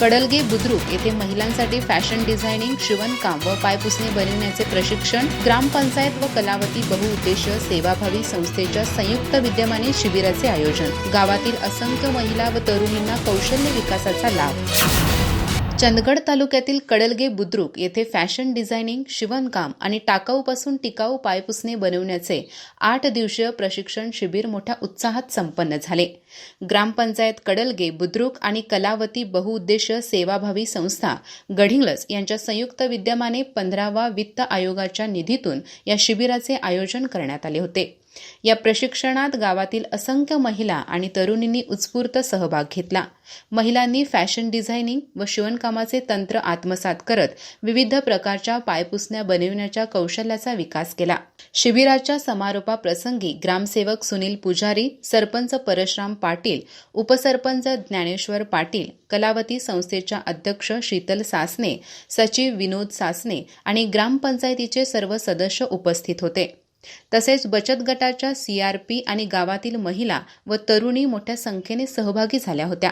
कडलगे बुद्रुक येथे महिलांसाठी fashion designing शिवणकाम व पायपुसणे बनविण्याचे प्रशिक्षण ग्रामपंचायत व कलावती बहुउद्देशीय सेवाभावी संस्थेच्या संयुक्त विद्यमाने शिबिराचे आयोजन. गावातील असंख्य महिला व तरुणींना कौशल्य विकासाचा लाभ चंदगड तालुक्यातील कडलगे बुद्रुक येथे फॅशन डिझायनिंग शिवणकाम आणि टाकाऊपासून टिकाऊ पायपुसणे बनवण्याचे आठ दिवसीय प्रशिक्षण शिबिर मोठ्या उत्साहात संपन्न झाले. ग्रामपंचायत कडलगे बुद्रुक आणि कलावती बहुउद्देशीय सेवाभावी संस्था गढिंगलस यांच्या संयुक्त विद्यमाने पंधरावा वित्त आयोगाच्या निधीतून या शिबिराचे आयोजन करण्यात आले होते. या प्रशिक्षणात गावातील असंख्य महिला आणि तरुणींनी उत्स्फूर्त सहभाग घेतला. महिलांनी फॅशन डिझायनिंग व शिवणकामाचे तंत्र आत्मसात करत विविध प्रकारच्या पायपुसण्या बनविण्याच्या कौशल्याचा विकास केला. शिबिराच्या समारोपाप्रसंगी ग्रामसेवक सुनील पुजारी सरपंच परशराम पाटील उपसरपंच ज्ञानेश्वर पाटील कलावती संस्थेच्या अध्यक्ष शीतल सासने सचिव विनोद सासने आणि ग्रामपंचायतीचे सर्व सदस्य उपस्थित होते. तसेच बचत गटाच्या सीआरपी आणि गावातील महिला व तरुणी मोठ्या संख्येने सहभागी झाल्या होत्या.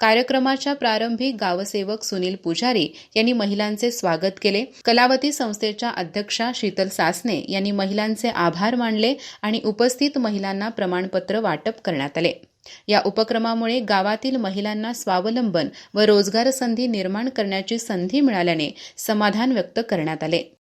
कार्यक्रमाच्या प्रारंभी गावसेवक सुनील पुजारी यांनी महिलांचे स्वागत केले. कलावती संस्थेच्या अध्यक्षा शीतल सासने यांनी महिलांचे आभार मानले आणि उपस्थित महिलांना प्रमाणपत्र वाटप करण्यात आले. या उपक्रमामुळे गावातील महिलांना स्वावलंबन व रोजगार संधी निर्माण करण्याची संधी मिळाल्याने समाधान व्यक्त करण्यात आले.